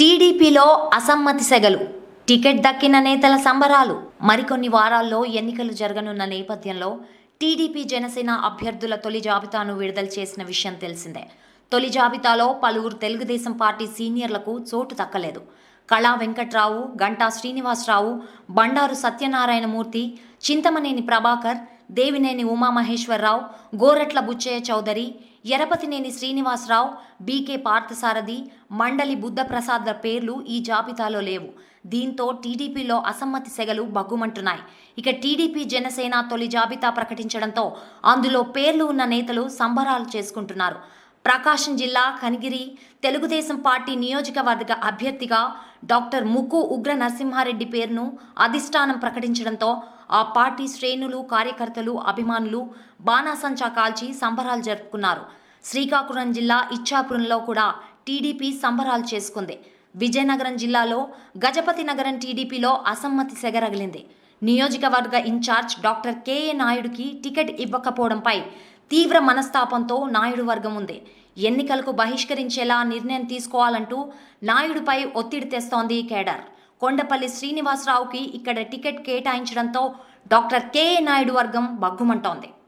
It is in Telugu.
టీడీపీలో అసమ్మతి సెగలు టికెట్ దక్కిన నేతల సంబరాలు మరికొన్ని వారాల్లో ఎన్నికలు జరగనున్న నేపథ్యంలో టీడీపీ జనసేన అభ్యర్థుల తొలి జాబితాను విడుదల చేసిన విషయం తెలిసిందే. తొలి జాబితాలో పలువురు తెలుగుదేశం పార్టీ సీనియర్లకు చోటు దక్కలేదు. కళా వెంకట్రావు గంటా శ్రీనివాసరావు బండారు సత్యనారాయణమూర్తి చింతమనేని ప్రభాకర్ దేవినేని ఉమామహేశ్వరరావు గోరట్ల బుచ్చయ్య చౌదరి ఎరపతినేని శ్రీనివాసరావు బీకే పార్థసారథి మండలి బుద్ధప్రసాద్ల పేర్లు ఈ జాబితాలో లేవు. దీంతో టీడీపీలో అసమ్మతి సెగలు బగ్గుమంటున్నాయి ఇక టీడీపీ జనసేన తొలి జాబితా ప్రకటించడంతో అందులో పేర్లు ఉన్న నేతలు సంబరాలు చేసుకుంటున్నారు. ప్రకాశం జిల్లా కనిగిరి తెలుగుదేశం పార్టీ నియోజకవర్గ అభ్యర్థిగా డాక్టర్ ముక్కు ఉగ్ర నరసింహారెడ్డి పేరును అధిష్టానం ప్రకటించడంతో ఆ పార్టీ శ్రేణులు కార్యకర్తలు అభిమానులు బాణాసంచా కాల్చి సంబరాలు జరుపుకున్నారు. శ్రీకాకుళం జిల్లా ఇచ్చాపురంలో కూడా టీడీపీ సంబరాలు చేసుకుంది. విజయనగరం జిల్లాలో గజపతి నగరం టీడీపీలో అసమ్మతి సెగరగిలింది. నియోజకవర్గ in charge doctor K A నాయుడుకి టికెట్ ఇవ్వకపోవడంపై తీవ్ర మనస్తాపంతో నాయుడు వర్గం ఉంది. ఎన్నికలకు బహిష్కరించేలా నిర్ణయం తీసుకోవాలంటూ నాయుడుపై ఒత్తిడి తెస్తోంది కేడర్. కొండపల్లి శ్రీనివాసరావుకి ఇక్కడ టికెట్ కేటాయించడంతో డాక్టర్ కేఏ నాయుడు వర్గం భగ్గుమంటోంది